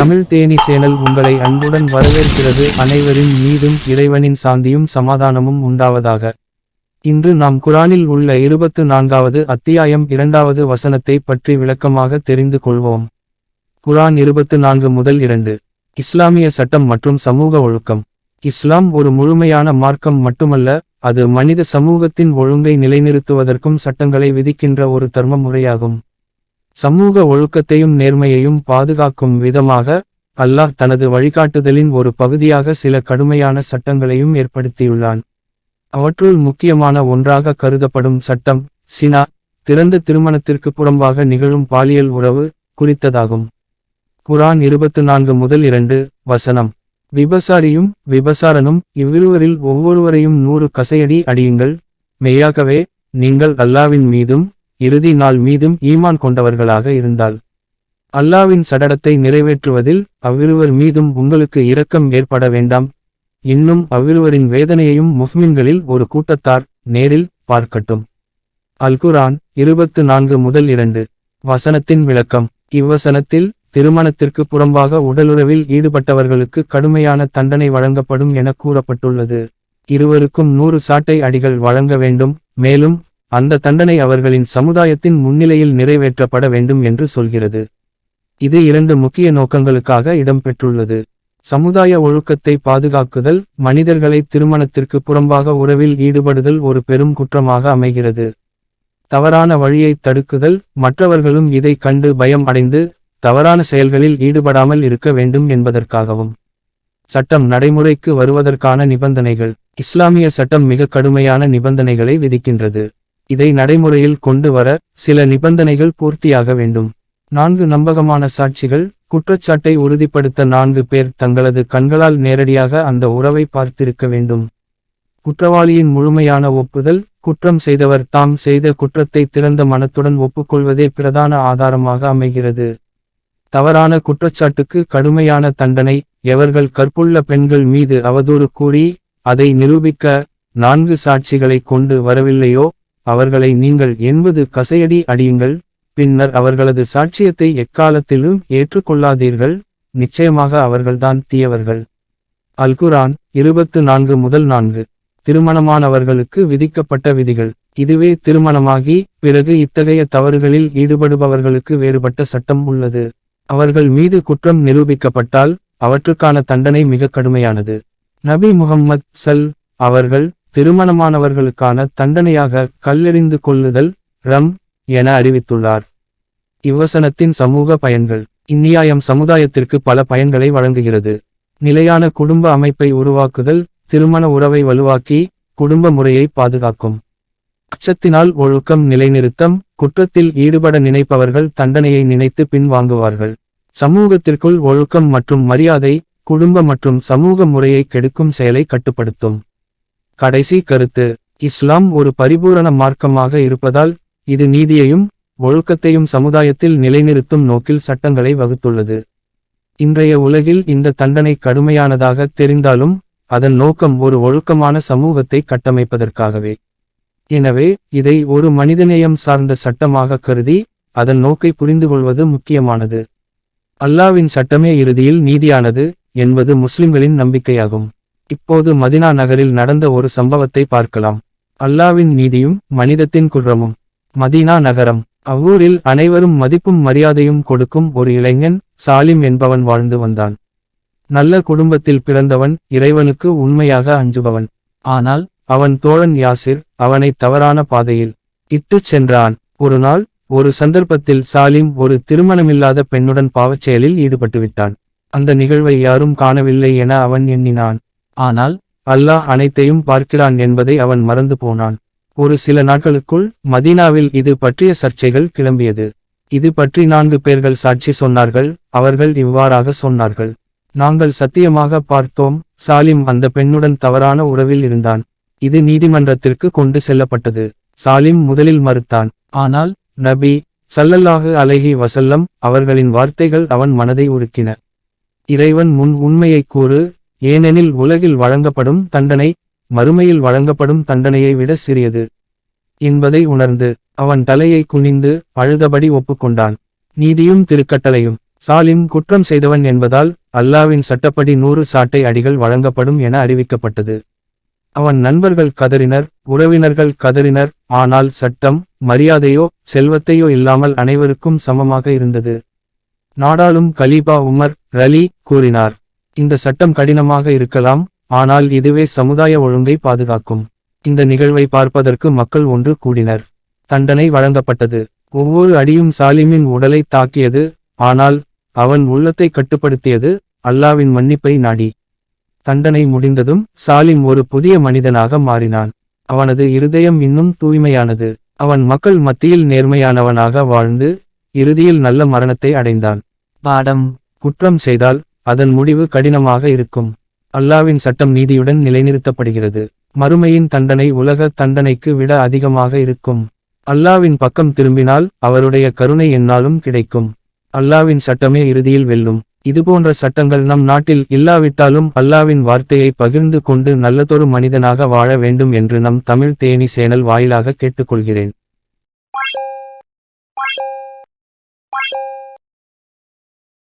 Tamil Theni channel உங்களை அன்புடன் வரவேற்கிறது அனைவரின் மீதும் இறைவனின் சாந்தியும் சமாதானமும் உண்டாவதாக. இன்று நாம் குரானில் உள்ள இருபத்து நான்காவது அத்தியாயம் இரண்டாவது வசனத்தை பற்றி விளக்கமாக தெரிந்து கொள்வோம். குரான் இருபத்து நான்கு முதல் இரண்டு. இஸ்லாமிய சட்டம் மற்றும் சமூக ஒழுக்கம். இஸ்லாம் ஒரு முழுமையான மார்க்கம் மட்டுமல்ல அது மனித சமூகத்தின் ஒழுங்கை நிலைநிறுத்துவதற்கும் சட்டங்களை விதிக்கின்ற ஒரு தர்ம முறையாகும் சமூக ஒழுக்கத்தையும் நேர்மையையும் பாதுகாக்கும் விதமாக அல்லாஹ் தனது வழிகாட்டுதலின் ஒரு பகுதியாக சில கடுமையான சட்டங்களையும் ஏற்படுத்தியுள்ளான். அவற்றுள் முக்கியமான ஒன்றாக கருதப்படும் சட்டம் சினா திறந்த திருமணத்திற்கு புறம்பாக நிகழும் பாலியல் உறவு குறித்ததாகும். குரான் இருபத்து நான்கு முதல் இரண்டு வசனம். விபசாரியும் விபசாரனும் இவ்விருவரில் ஒவ்வொருவரையும் நூறு கசையடி அடியுங்கள். மெய்யாகவே நீங்கள் அல்லாவின் மீதும் இறுதி நாள் மீதும் ஈமான் கொண்டவர்களாக இருந்தால். அல்லாவின் சடடத்தை நிறைவேற்றுவதில் அவ்விருவர் மீதும் உங்களுக்கு இரக்கம் ஏற்பட வேண்டாம். இன்னும் அவ்விருவரின் வேதனையையும் முஃமின்களில் ஒரு கூட்டத்தார் நேரில் பார்க்கட்டும். அல்குரான் இருபத்து நான்கு முதல் இரண்டு. வசனத்தின் விளக்கம். இவ்வசனத்தில் திருமணத்திற்கு புறம்பாக உடலுறவில் ஈடுபட்டவர்களுக்கு கடுமையான தண்டனை வழங்கப்படும் என கூறப்பட்டுள்ளது. இருவருக்கும் நூறு சாட்டை அடிகள் வழங்க வேண்டும். மேலும் அந்த தண்டனை அவர்களின் சமுதாயத்தின் முன்னிலையில் நிறைவேற்றப்பட வேண்டும் என்று சொல்கிறது. இது இரண்டு முக்கிய நோக்கங்களுக்காக இடம்பெற்றுள்ளது. சமுதாய ஒழுக்கத்தை பாதுகாக்குதல் மனிதர்களை திருமணத்திற்கு புறம்பாக உறவில் ஈடுபடுதல் ஒரு பெரும் குற்றமாக அமைகிறது. தவறான வழியை தடுக்குதல் மற்றவர்களும் இதை கண்டு பயம் அடைந்து தவறான செயல்களில் ஈடுபடாமல் இருக்க வேண்டும் என்பதற்காகவும். சட்டம் நடைமுறைக்கு வருவதற்கான நிபந்தனைகள். இஸ்லாமிய சட்டம் மிக கடுமையான நிபந்தனைகளை விதிக்கின்றது. இதை நடைமுறையில் கொண்டு வர சில நிபந்தனைகள் பூர்த்தியாக வேண்டும். நான்கு நம்பகமான சாட்சிகள் குற்றச்சாட்டை உறுதிப்படுத்த நான்கு பேர் தங்களது கண்களால் நேரடியாக அந்த உறவை பார்த்திருக்க வேண்டும். குற்றவாளியின் முழுமையான ஒப்புதல் குற்றம் செய்தவர் தாம் செய்த குற்றத்தை திறந்த மனத்துடன் ஒப்புக்கொள்வதே பிரதான ஆதாரமாக அமைகிறது. தவறான குற்றச்சாட்டுக்கு கடுமையான தண்டனை எவர்கள் கற்புள்ள பெண்கள் மீது அவதூறு கூறி அதை நிரூபிக்க நான்கு சாட்சிகளை கொண்டு வரவில்லையோ அவர்களை நீங்கள் எண்பது கசையடி அடியுங்கள் பின்னர் அவர்களது சாட்சியத்தை எக்காலத்திலும் ஏற்றுக்கொள்ளாதீர்கள் நிச்சயமாக அவர்கள்தான் தீயவர்கள். அல்குரான் இருபத்து நான்கு முதல் நான்கு. திருமணமானவர்களுக்கு விதிக்கப்பட்ட விதிகள். இதுவே திருமணமாகி பிறகு இத்தகைய தவறுகளில் ஈடுபடுபவர்களுக்கு வேறுபட்ட சட்டம் உள்ளது. அவர்கள் மீது குற்றம் நிரூபிக்கப்பட்டால் அவற்றுக்கான தண்டனை மிக கடுமையானது. நபி முகம்மது சல் அவர்கள் திருமணமானவர்களுக்கான தண்டனையாக கல்லெறிந்து கொள்ளுதல் ரம் என அறிவித்துள்ளார். இவ்வசனத்தின் சமூக பயன்கள். இந்நியாயம் சமுதாயத்திற்கு பல பயன்களை வழங்குகிறது. நிலையான குடும்ப அமைப்பை உருவாக்குதல் திருமண உறவை வலுவாக்கி குடும்ப முறையை பாதுகாக்கும். அச்சத்தினால் ஒழுக்கம் நிலைநிறுத்தம் குற்றத்தில் ஈடுபட நினைப்பவர்கள் தண்டனையை நினைத்து பின்வாங்குவார்கள் சமூகத்திற்குள் ஒழுக்கம் மற்றும் மரியாதை குடும்ப மற்றும் சமூக முறையை கெடுக்கும் செயலை கட்டுப்படுத்தும். கடைசி கருத்து இஸ்லாம் ஒரு பரிபூரண மார்க்கமாக இருப்பதால் இது நீதியையும் ஒழுக்கத்தையும் சமுதாயத்தில் நிலைநிறுத்தும் நோக்கில் சட்டங்களை வகுத்துள்ளது. இன்றைய உலகில் இந்த தண்டனை கடுமையானதாக தெரிந்தாலும் அதன் நோக்கம் ஒரு ஒழுக்கமான சமூகத்தை கட்டமைப்பதற்காகவே. எனவே இதை ஒரு மனிதநேயம் சார்ந்த சட்டமாக கருதி அதன் நோக்கை புரிந்து கொள்வது முக்கியமானது. அல்லாவின் சட்டமே இறுதியில் நீதியானது என்பது முஸ்லிம்களின் நம்பிக்கையாகும். இப்போது மதினா நகரில் நடந்த ஒரு சம்பவத்தை பார்க்கலாம். அல்லாவின் நீதியும் மனிதத்தின் குற்றமும். மதீனா நகரம். அவ்வூரில் அனைவரும் மதிப்பும் மரியாதையும் கொடுக்கும் ஒரு இளைஞன் சாலிம் என்பவன் வாழ்ந்து வந்தான். நல்ல குடும்பத்தில் பிறந்தவன் இறைவனுக்கு உண்மையாக அஞ்சுபவன். ஆனால் அவன் தோழன் யாசிர் அவனை தவறான பாதையில் இட்டுச் சென்றான். ஒரு நாள் ஒரு சந்தர்ப்பத்தில் சாலிம் ஒரு திருமணமில்லாத பெண்ணுடன் பாவச்செயலில் ஈடுபட்டுவிட்டான். அந்த நிகழ்வை யாரும் காணவில்லை என அவன் எண்ணினான். ஆனால் அல்லாஹ் அனைத்தையும் பார்க்கிறான் என்பதை அவன் மறந்து போனான். ஒரு சில நாட்களுக்குள் மதீனாவில் இது பற்றிய சர்ச்சைகள் கிளம்பியது. இது பற்றி நான்கு பேர்கள் சாட்சி சொன்னார்கள் அவர்கள் இவ்வாறாக சொன்னார்கள். நாங்கள் சத்தியமாக பார்த்தோம் சாலிம் அந்த பெண்ணுடன் தவறான உறவில் இருந்தான். இது நீதிமன்றத்திற்கு கொண்டு செல்லப்பட்டது. சாலிம் முதலில் மறுத்தான். ஆனால் நபி சல்லல்லாஹு அலைஹி வசல்லம் அவர்களின் வார்த்தைகள் அவன் மனதை உருக்கின. இறைவன் முன் உண்மையைக் கூறு ஏனெனில் உலகில் வழங்கப்படும் தண்டனை மறுமையில் வழங்கப்படும் தண்டனையை விட சிறியது. என்பதை உணர்ந்து அவன் தலையை குனிந்து அழுதபடி ஒப்புக்கொண்டான். நீதியும் திருக்கட்டளையும். சாலிம் குற்றம் செய்தவன் என்பதால் அல்லாவின் சட்டப்படி நூறு சாட்டை அடிகள் வழங்கப்படும் என அறிவிக்கப்பட்டது. அவன் நண்பர்கள் கதறினர் உறவினர்கள் கதறினர் ஆனால் சட்டம் மரியாதையோ செல்வத்தையோ இல்லாமல் அனைவருக்கும் சமமாக இருந்தது. நாடாளும் கலீபா உமர் ரலி கூறினார். இந்த சட்டம் கடினமாக இருக்கலாம் ஆனால் இதுவே சமுதாய ஒழுங்கை பாதுகாக்கும். இந்த நிகழ்வை பார்ப்பதற்கு மக்கள் ஒன்று கூடினர். தண்டனை வழங்கப்பட்டது. ஒவ்வொரு அடியும் சாலிமின் உடலை தாக்கியது ஆனால் அவன் உள்ளத்தை கட்டுப்படுத்தியது அல்லாவின் மன்னிப்பை நாடி. தண்டனை முடிந்ததும் சாலிம் ஒரு புதிய மனிதனாக மாறினான். அவனது இருதயம் இன்னும் தூய்மையானது. அவன் மக்கள் மத்தியில் நேர்மையானவனாக வாழ்ந்து இறுதியில் நல்ல மரணத்தை அடைந்தான். பாடம். குற்றம் செய்தால் அதன் முடிவு கடினமாக இருக்கும். அல்லாவின் சட்டம் நீதியுடன் நிலைநிறுத்தப்படுகிறது. மறுமையின் தண்டனை உலக தண்டனைக்கு விட அதிகமாக இருக்கும். அல்லாவின் பக்கம் திரும்பினால் அவருடைய கருணை என்னாலும் கிடைக்கும். அல்லாவின் சட்டமே இறுதியில் வெல்லும். இதுபோன்ற சட்டங்கள் நம் நாட்டில் இல்லாவிட்டாலும் அல்லாவின் வார்த்தையை பகிர்ந்து கொண்டு நல்லதொரு மனிதனாக வாழ வேண்டும் என்று நம் தமிழ் தேனி சேனல் வாயிலாக கேட்டுக்கொள்கிறேன்.